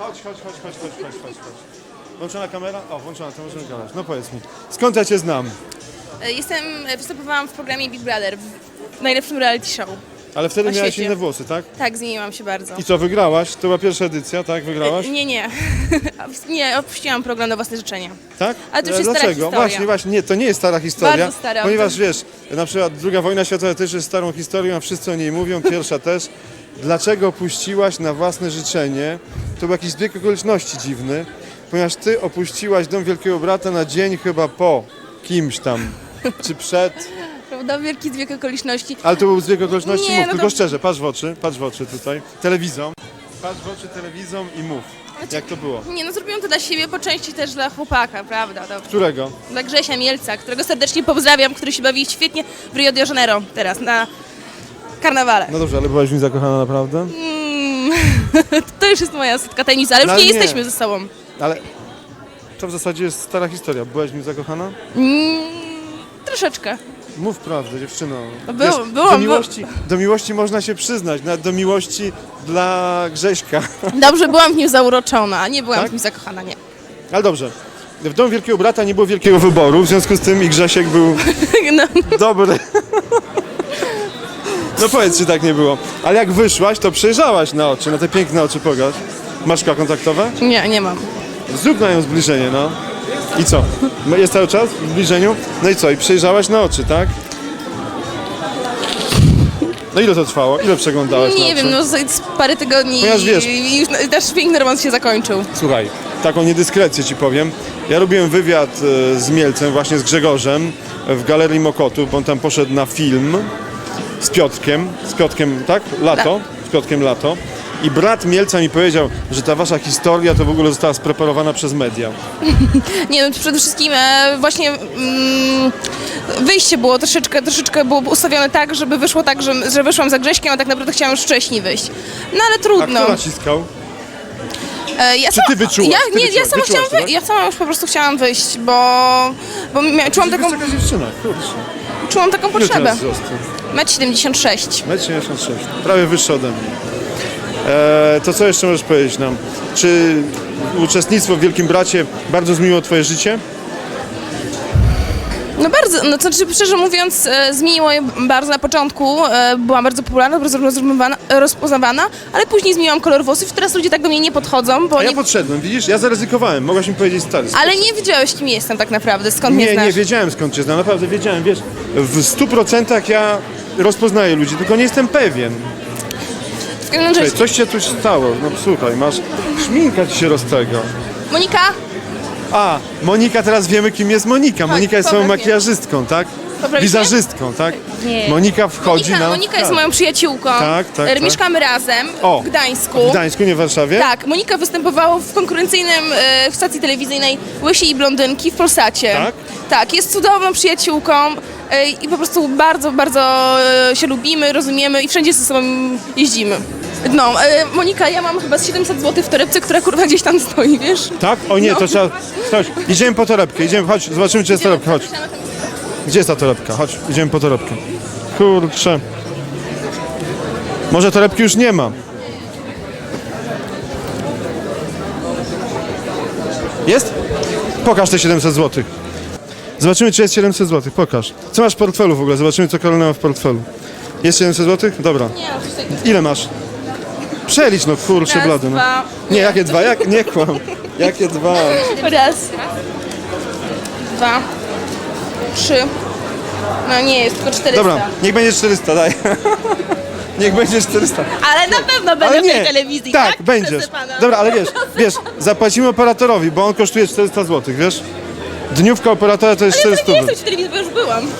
Chodź, chodź, chodź, chodź, chodź, chodź, chodź, chodź. Włączona kamera? O, włączona, to możemy gadać. No powiedz mi, skąd ja cię znam? E, Jestem, e, występowałam w programie Big Brother, w najlepszym reality show. Ale wtedy miałaś świecie. inne włosy, tak? Tak, zmieniłam się bardzo. I co, wygrałaś? To była pierwsza edycja, tak? Wygrałaś? E, Nie, nie. nie, opuściłam program na własne życzenie. Tak? Ale to już E, jest stara Dlaczego? historia. Właśnie, właśnie, nie, to nie jest stara historia. Bardzo stara. Ponieważ wiesz, na przykład druga wojna światowa też jest starą historią, a wszyscy o niej mówią, pierwsza też. Dlaczego puściłaś na własne życzenie? To był jakiś zbieg okoliczności dziwny, ponieważ ty opuściłaś dom Wielkiego Brata na dzień chyba po kimś tam, czy przed, Prawda? Wielki zbieg okoliczności. ale to był zbieg okoliczności, Nie, mów, no tylko to- szczerze, patrz w oczy, patrz w oczy tutaj, telewizą, patrz w oczy telewizą i mów, jak to było. Nie, no zrobiłam to dla siebie, po części też dla chłopaka, prawda? To, Którego? dla Grzesia Mielca, którego serdecznie pozdrawiam, który się bawi świetnie w Rio de Janeiro teraz, na karnawale. No dobrze, ale byłaś w nim zakochana naprawdę? Mm, to już jest moja setka tajemnica, ale już No, nie, ale nie. jesteśmy ze sobą. Ale to w zasadzie jest stara historia. Byłaś w nim zakochana? Mm, troszeczkę. Mów prawdę, dziewczyno. No był- byłam, do, miłości, do miłości można się przyznać, nawet do miłości dla Grześka. Dobrze, byłam w nim zauroczona, a nie byłam Tak? w nim zakochana, nie. Ale dobrze. W domu Wielkiego Brata nie było wielkiego wyboru, w związku z tym i Grzesiek był No, dobry. No powiedz, czy tak nie było. Ale jak wyszłaś, to przejrzałaś na oczy, na te piękne oczy, pokaż. Masz szkła kontaktowe? nie, nie mam. Zrób na nią zbliżenie, no. I co? Jest cały czas w zbliżeniu? No i co? I przejrzałaś na oczy, tak? No ile to trwało? Ile przeglądałaś na Nie oczy? wiem, no z, z parę tygodni Ponieważ wiesz- i już nasz piękny romans się zakończył. Słuchaj, taką niedyskrecję ci powiem. Ja robiłem wywiad e, z Mielcem, właśnie z Grzegorzem e, w Galerii Mokotów, bo on tam poszedł na film z Piotrkiem, z Piotrkiem, tak? Lato, z Piotrkiem Lato. I brat Mielca mi powiedział, że ta wasza historia to w ogóle została spreparowana przez media. Nie no, przede wszystkim e, właśnie mm, wyjście było troszeczkę, troszeczkę było ustawione tak, żeby wyszło tak, że, że wyszłam za Grześkiem, a tak naprawdę chciałam już wcześniej wyjść. No ale A trudno. kto naciskał? E, ja Czy ty wyczułaś? Ja, Ty nie, ja wyczułaś, sama wyczułaś chciałam tak? wy, ja sama już po prostu chciałam wyjść, bo, bo mia, czułam taką, Wysoka dziewczyna, kurczę. czułam taką Ile potrzebę. teraz wzrostu? 1,76 m. 1,76 m, prawie wyższy ode mnie. E, to co jeszcze możesz powiedzieć nam? Czy uczestnictwo w Wielkim Bracie bardzo zmieniło twoje życie? No bardzo, no to znaczy szczerze mówiąc e, zmieniło je bardzo na początku, e, byłam bardzo popularna, bardzo rozpoznawana, rozpoznawana, ale później zmieniłam kolor włosów i teraz ludzie tak do mnie nie podchodzą, bo A ja nie, podszedłem, widzisz? Ja zaryzykowałem, mogłaś mi powiedzieć stary. ale nie wiedziałeś kim jestem tak naprawdę, skąd mnie Nie, znasz. nie wiedziałem skąd cię znam, naprawdę wiedziałem, wiesz, w 100% ja rozpoznaję ludzi, tylko nie jestem pewien. W każdym razie, Ej, coś się tu stało, no słuchaj, masz, szminka ci się roztega. Monika, A, Monika, teraz wiemy kim jest Monika. Monika jest swoją popraw mnie. makijażystką, tak? Wizażystką, tak? Nie. Monika wchodzi Monika, na... Monika jest tak. moją przyjaciółką, Tak, tak, E, tak. mieszkamy razem O, w Gdańsku. W Gdańsku, nie w Warszawie? Tak, Monika występowała w konkurencyjnym e, w stacji telewizyjnej Łysi i Blondynki w Polsacie. Tak? Tak, jest cudowną przyjaciółką i po prostu bardzo, bardzo e, się lubimy, rozumiemy i wszędzie ze sobą jeździmy. No, e, Monika, ja mam chyba z 700 zł w torebce, która kurwa gdzieś tam stoi, wiesz? Tak? O nie, No. to trzeba... Chodź, idziemy po torebkę, idziemy, chodź, zobaczymy czy jest torebka, chodź. Gdzie jest ta torebka? Chodź, idziemy po torebkę. Kurczę. Może torebki już nie ma. Jest? Pokaż te 700 zł. Zobaczymy, czy jest 700 zł. Pokaż. Co masz w portfelu w ogóle? Zobaczymy, co Karolina ma w portfelu. Jest 700 zł? Dobra. No. Ile masz? Przelicz, no kurczę Raz, blady. No. dwa. Nie, jakie dwa? Jak? Nie kłam. Jakie dwa? Raz, dwa, trzy. No nie, jest tylko 400. Dobra, niech będzie 400, daj. Niech będzie 400. Ale na pewno będę Ale w nie. tej telewizji, tak? tak? będziesz. Pana. Dobra, ale wiesz, wiesz, zapłacimy operatorowi, bo on kosztuje 400 zł, wiesz? Dniówka operatora to jest Ale ja 400 nie telewizji, bo już byłam.